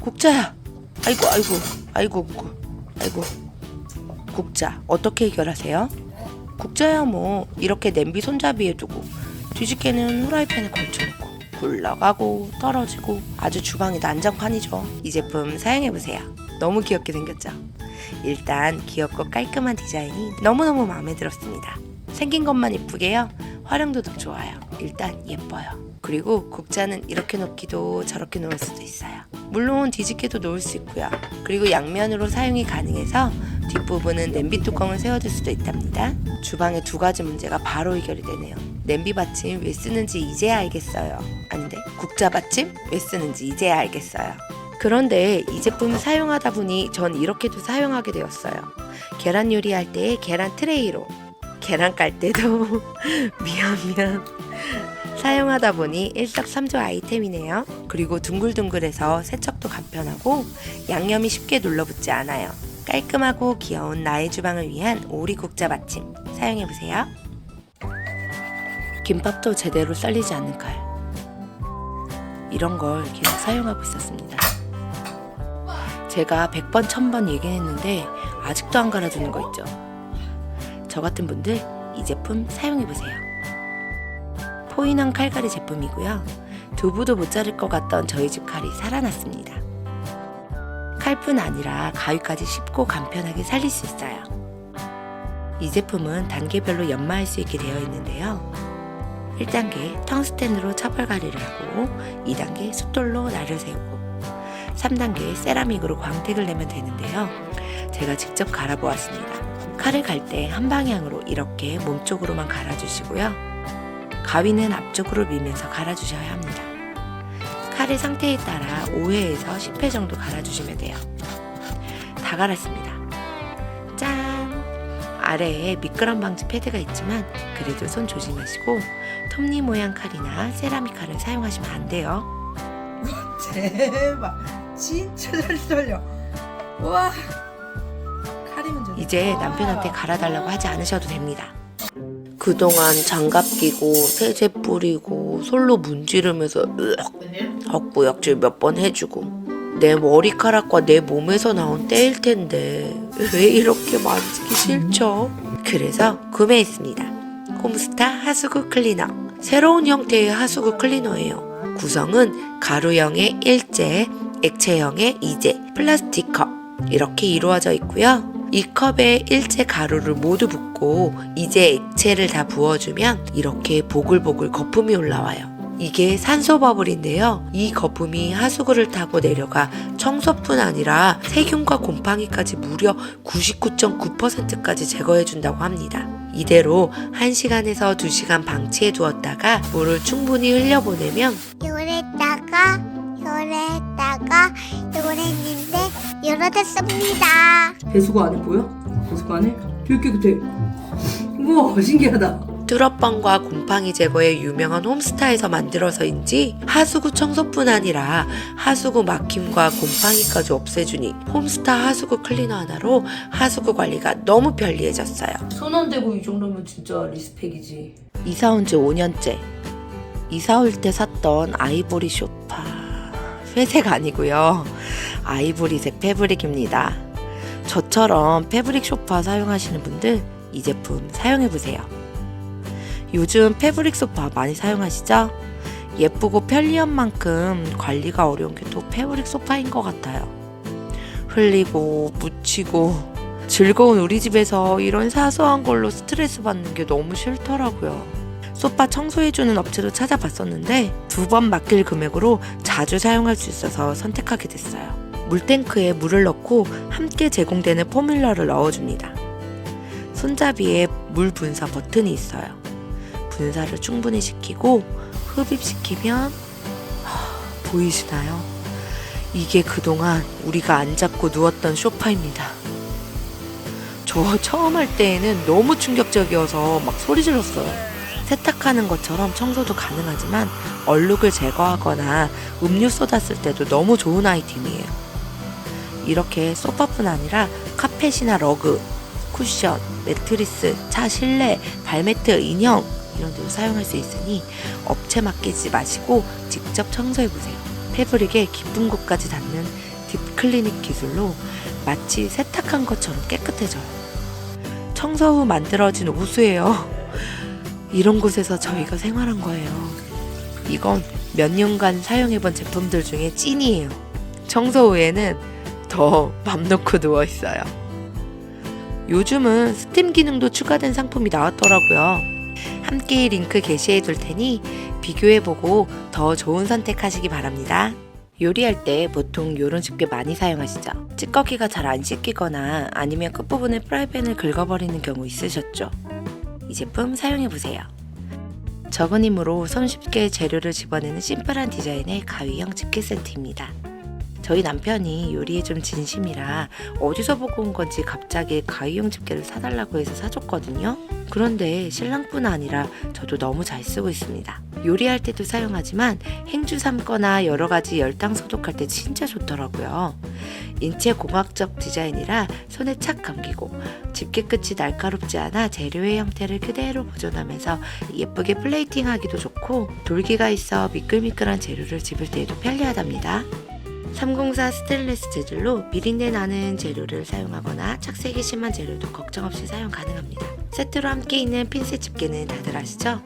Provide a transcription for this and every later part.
국자야. 아이고 아이고 아이고 아이고 아이고. 국자 어떻게 해결하세요? 국자야 뭐 이렇게 냄비 손잡이에 두고 뒤집개는 후라이팬에 걸쳐놓고 굴러가고 떨어지고 아주 주방이 난장판이죠. 이 제품 사용해보세요. 너무 귀엽게 생겼죠? 일단 귀엽고 깔끔한 디자인이 너무너무 마음에 들었습니다. 생긴 것만 이쁘게요. 활용도도 좋아요. 일단 예뻐요. 그리고 국자는 이렇게 놓기도 저렇게 놓을 수도 있어요. 물론 뒤집개도 놓을 수 있고요. 그리고 양면으로 사용이 가능해서 뒷부분은 냄비 뚜껑을 세워둘 수도 있답니다. 주방의 두 가지 문제가 바로 해결이 되네요. 냄비 받침 왜 쓰는지 이제야 알겠어요. 아닌데 국자 받침 왜 쓰는지 이제야 알겠어요. 그런데 이 제품을 사용하다 보니 전 이렇게도 사용하게 되었어요. 계란 요리할 때 계란 트레이로 계란 깔 때도 미안 미안 사용하다 보니 일석삼조 아이템이네요. 그리고 둥글둥글해서 세척도 간편하고 양념이 쉽게 눌러붙지 않아요. 깔끔하고 귀여운 나의 주방을 위한 오리 국자 받침 사용해보세요. 김밥도 제대로 썰리지 않는 칼. 이런 걸 계속 사용하고 있었습니다. 제가 100번, 1000번 얘기했는데 아직도 안 갈아주는 거 있죠. 저 같은 분들 이 제품 사용해보세요. 포인한 칼갈이 제품이고요. 두부도 못 자를 것 같던 저희 집 칼이 살아났습니다. 칼뿐 아니라 가위까지 쉽고 간편하게 살릴 수 있어요. 이 제품은 단계별로 연마할 수 있게 되어 있는데요. 1단계 텅스텐으로 차벌가리를 하고 2단계 숫돌로 날을 세우고 3단계 세라믹으로 광택을 내면 되는데요. 제가 직접 갈아보았습니다. 칼을 갈 때 한 방향으로 이렇게 몸쪽으로만 갈아주시고요. 가위는 앞쪽으로 밀면서 갈아주셔야 합니다. 칼의 상태에 따라 5회에서 10회 정도 갈아주시면 돼요. 다 갈았습니다. 짠! 아래에 미끄럼 방지 패드가 있지만 그래도 손 조심하시고 톱니 모양 칼이나 세라믹 칼을 사용하시면 안 돼요. 대박 진짜 잘 썰려 우와 칼이 문제 이제 남편한테 갈아달라고 하지 않으셔도 됩니다. 그동안 장갑 끼고 세제 뿌리고 솔로 문지르면서 으악 헛구역질 몇 번 해주고 내 머리카락과 내 몸에서 나온 때일 텐데 왜 이렇게 만지기 싫죠? 그래서 구매했습니다. 홈스타 하수구 클리너 새로운 형태의 하수구 클리너예요. 구성은 가루형의 일제, 액체형의 이제, 플라스틱 컵 이렇게 이루어져 있고요. 이 컵에 일체 가루를 모두 붓고 이제 액체를 다 부어주면 이렇게 보글보글 거품이 올라와요. 이게 산소 버블인데요. 이 거품이 하수구를 타고 내려가 청소뿐 아니라 세균과 곰팡이까지 무려 99.9%까지 제거해준다고 합니다. 이대로 1시간에서 2시간 방치해 두었다가 물을 충분히 흘려보내면 요랬다가 요랬다가 요랬는데 요랬습니다. 배수구 안에 보여? 배수구 안에? 되게 깨끗해 우와 신기하다 뚜러뻥과 곰팡이 제거에 유명한 홈스타에서 만들어서인지 하수구 청소뿐 아니라 하수구 막힘과 곰팡이까지 없애주니 홈스타 하수구 클리너 하나로 하수구 관리가 너무 편리해졌어요. 손 안 대고 이 정도면 진짜 리스펙이지 이사 온 지 5년째. 이사 올 때 샀던 아이보리 쇼파. 회색 아니고요. 아이보리색 패브릭입니다. 저처럼 패브릭 쇼파 사용하시는 분들 이 제품 사용해보세요. 요즘 패브릭 소파 많이 사용하시죠? 예쁘고 편리한 만큼 관리가 어려운 게 또 패브릭 소파인 것 같아요. 흘리고 묻히고 즐거운 우리 집에서 이런 사소한 걸로 스트레스 받는 게 너무 싫더라고요. 소파 청소해주는 업체도 찾아봤었는데 두 번 맡길 금액으로 자주 사용할 수 있어서 선택하게 됐어요. 물탱크에 물을 넣고 함께 제공되는 포뮬러를 넣어줍니다. 손잡이에 물 분사 버튼이 있어요. 분사를 충분히 시키고 흡입시키면 하, 보이시나요? 이게 그동안 우리가 안 잡고 누웠던 소파입니다. 저 처음 할 때에는 너무 충격적이어서 막 소리 질렀어요. 세탁하는 것처럼 청소도 가능하지만 얼룩을 제거하거나 음료 쏟았을 때도 너무 좋은 아이템이에요. 이렇게 소파뿐 아니라 카펫이나 러그, 쿠션, 매트리스, 차 실내, 발매트, 인형 이런 데도 사용할 수 있으니 업체 맡기지 마시고 직접 청소해 보세요. 패브릭에 깊은 곳까지 닿는 딥클리닉 기술로 마치 세탁한 것처럼 깨끗해져요. 청소 후 만들어진 호수예요. 이런 곳에서 저희가 생활한 거예요. 이건 몇 년간 사용해본 제품들 중에 찐이에요. 청소 후에는 더 맘 놓고 누워 있어요. 요즘은 스팀 기능도 추가된 상품이 나왔더라고요. 함께 링크 게시해 둘 테니 비교해보고 더 좋은 선택하시기 바랍니다. 요리할 때 보통 요런 집게 많이 사용하시죠? 찌꺼기가 잘 안 씻기거나 아니면 끝부분에 프라이팬을 긁어버리는 경우 있으셨죠? 이 제품 사용해보세요. 적은 힘으로 손쉽게 재료를 집어내는 심플한 디자인의 가위형 집게 세트입니다. 저희 남편이 요리에 좀 진심이라 어디서 보고 온 건지 갑자기 가위용 집게를 사달라고 해서 사줬거든요. 그런데 신랑뿐 아니라 저도 너무 잘 쓰고 있습니다. 요리할 때도 사용하지만 행주 삶거나 여러 가지 열탕 소독할 때 진짜 좋더라고요. 인체 공학적 디자인이라 손에 착 감기고 집게 끝이 날카롭지 않아 재료의 형태를 그대로 보존하면서 예쁘게 플레이팅 하기도 좋고 돌기가 있어 미끌미끌한 재료를 집을 때에도 편리하답니다. 304 스테인레스 재질로 비린내 나는 재료를 사용하거나 착색이 심한 재료도 걱정 없이 사용 가능합니다. 세트로 함께 있는 핀셋 집게는 다들 아시죠?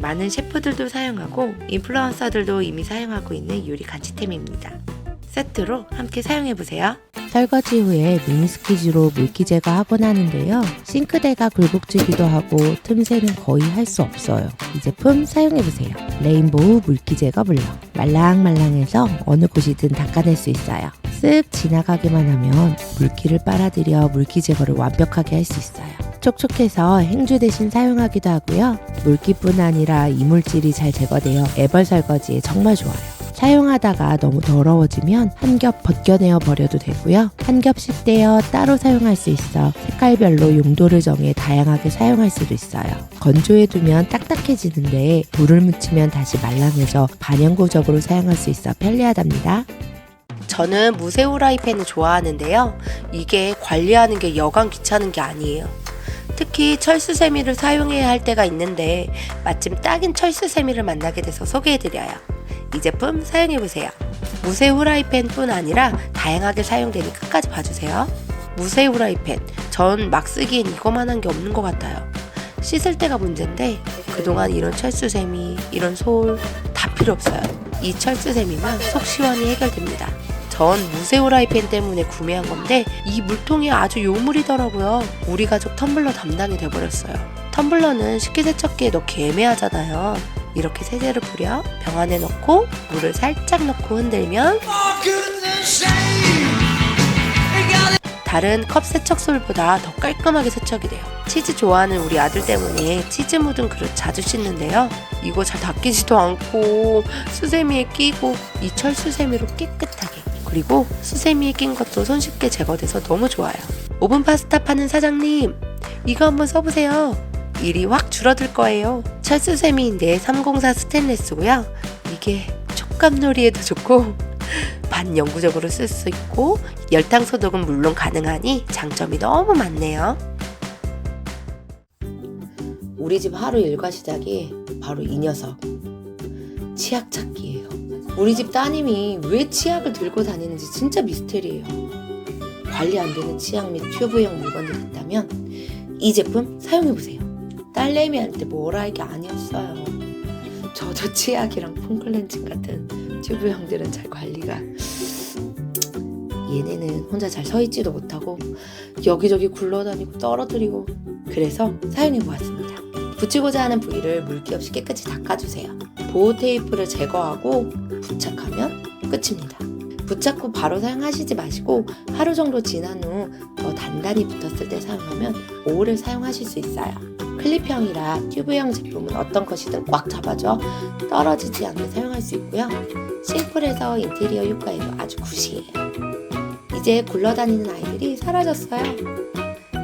많은 셰프들도 사용하고 인플루언서들도 이미 사용하고 있는 요리 간지템입니다. 세트로 함께 사용해보세요. 설거지 후에 미니스키즈로 물기 제거하곤 하는데요. 싱크대가 굴곡지기도 하고 틈새는 거의 할 수 없어요. 이 제품 사용해보세요. 레인보우 물기 제거 블러. 말랑말랑해서 어느 곳이든 닦아낼 수 있어요. 쓱 지나가기만 하면 물기를 빨아들여 물기 제거를 완벽하게 할 수 있어요. 촉촉해서 행주 대신 사용하기도 하고요. 물기뿐 아니라 이물질이 잘 제거되어 애벌 설거지에 정말 좋아요. 사용하다가 너무 더러워지면 한 겹 벗겨내어 버려도 되고요. 한 겹씩 떼어 따로 사용할 수 있어 색깔별로 용도를 정해 다양하게 사용할 수도 있어요. 건조해 두면 딱딱해지는데 물을 묻히면 다시 말랑해져 반영구적으로 사용할 수 있어 편리하답니다. 저는 무쇠 후라이팬을 좋아하는데요. 이게 관리하는 게 여간 귀찮은 게 아니에요. 특히 철수 세미를 사용해야 할 때가 있는데 마침 딱인 철수 세미를 만나게 돼서 소개해드려요. 이 제품 사용해보세요. 무쇠 후라이팬뿐 아니라 다양하게 사용되니 끝까지 봐주세요. 무쇠 후라이팬. 전 막 쓰기엔 이거만한 게 없는 것 같아요. 씻을 때가 문제인데 그동안 이런 철수세미, 이런 솔 다 필요 없어요. 이 철수세미만 속 시원히 해결됩니다. 전 무쇠 후라이팬 때문에 구매한 건데 이 물통이 아주 요물이더라고요. 우리 가족 텀블러 담당이 돼버렸어요. 텀블러는 식기세척기에 넣기 애매하잖아요. 이렇게 세제를 뿌려 병 안에 넣고 물을 살짝 넣고 흔들면 다른 컵 세척솔보다 더 깔끔하게 세척이 돼요. 치즈 좋아하는 우리 아들 때문에 치즈 묻은 그릇 자주 씻는데요. 이거 잘 닦이지도 않고 수세미에 끼고 이 철 수세미로 깨끗하게 그리고 수세미에 낀 것도 손쉽게 제거돼서 너무 좋아요. 오븐 파스타 파는 사장님 이거 한번 써보세요. 일이 확 줄어들 거예요. 철수세미인데 304 스테인레스고요. 이게 촉감놀이에도 좋고 반영구적으로 쓸 수 있고 열탕 소독은 물론 가능하니 장점이 너무 많네요. 우리 집 하루 일과 시작이 바로 이 녀석 치약 찾기예요. 우리 집 따님이 왜 치약을 들고 다니는지 진짜 미스테리예요. 관리 안 되는 치약 및 튜브형 물건들 있다면 이 제품 사용해 보세요. 딸내미한테 뭐라 할게 아니었어요. 저도 치약이랑 폼클렌징 같은 튜브형들은 잘 관리가 얘네는 혼자 잘 서 있지도 못하고 여기저기 굴러다니고 떨어뜨리고 그래서 사용해 보았습니다. 붙이고자 하는 부위를 물기 없이 깨끗이 닦아주세요. 보호 테이프를 제거하고 부착하면 끝입니다. 후 바로 사용하시지 마시고 하루 정도 지난 후 더 단단히 붙었을 때 사용하면 오래 사용하실 수 있어요. 클립형이라 튜브형 제품은 어떤 것이든 꽉 잡아줘 떨어지지 않게 사용할 수 있고요. 심플해서 인테리어 효과에도 아주 굿이에요. 이제 굴러다니는 아이들이 사라졌어요.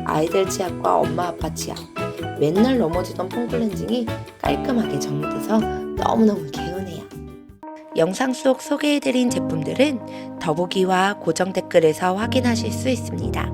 아이들 치약과 엄마 아빠 치약. 맨날 넘어지던 폼클렌징이 깔끔하게 정리돼서 너무너무 개운해요. 영상 속 소개해드린 제품들은 더보기와 고정 댓글에서 확인하실 수 있습니다.